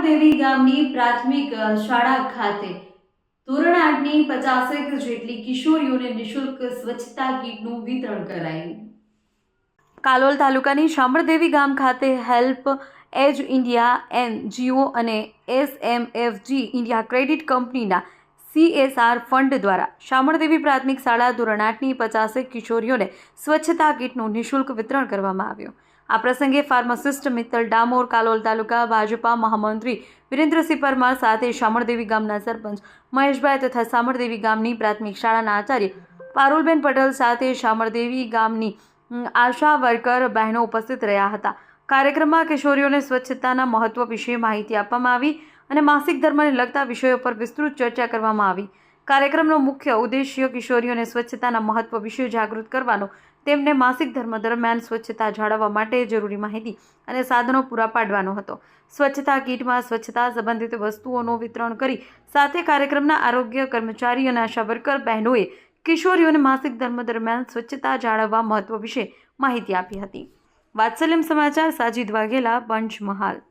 સામરદેવી ગામની પ્રાથમિક શાળા ખાતે. ધોરણ આઠની પચાસેક જેટલી કિશોરીઓને નિઃશુલ્ક સ્વચ્છતા કીટનું વિતરણ કરાયું. કાલોલ તાલુકાની શામળદેવી ગામ ખાતે હેલ્પ એજ ઇન્ડિયા, એનજીઓ અને એસએમએફજી ઇન્ડિયા ક્રેડિટ કંપનીના સીએસઆર ફંડ દ્વારા શામળદેવી પ્રાથમિક શાળા ધોરણ આઠની પચાસેક કિશોરીઓને સ્વચ્છતા કીટનું નિઃશુલ્ક વિતરણ કરવામાં આવ્યું. આ પ્રસંગે ફાર્માસિસ્ટ મિત્તલ ડામોર કાલોલ તાલુકા ભાજપા મહામંત્રી વિરેન્દ્રસિંહ પરમાર સાથે શામળદેવી ગામના સરપંચ મહેશભાઈ તથા શામળદેવી ગામની પ્રાથમિક શાળાના આચાર્ય પારુલબેન પટેલ સાથે શામળદેવી ગામની આશા વર્કર બહેનો ઉપસ્થિત રહ્યા હતા. કાર્યક્રમમાં કિશોરીઓને સ્વચ્છતાના મહત્વ વિશે માહિતી આપવામાં આવી અને માસિક ધર્મને લગતા વિષયો પર વિસ્તૃત ચર્ચા કરવામાં આવી. કાર્યક્રમનો મુખ્ય ઉદ્દેશ્ય કિશોરીઓને સ્વચ્છતાના મહત્વ વિશે જાગૃત કરવાનો, તેમને માસિક ધર્મ દરમિયાન સ્વચ્છતા જાળવવા માટે જરૂરી માહિતી અને સાધનો પૂરા પાડવાનો હતો. સ્વચ્છતા કીટમાં સ્વચ્છતા સંબંધિત વસ્તુઓનું વિતરણ કરી સાથે કાર્યક્રમના આરોગ્ય કર્મચારી અને આશા વર્કર બહેનોએ કિશોરીઓને માસિક ધર્મ દરમિયાન સ્વચ્છતા જાળવવા મહત્વ વિશે માહિતી આપી હતી. વાત્સલ્યમ સમાચાર સાજીદ વાઘેલા પંચમહાલ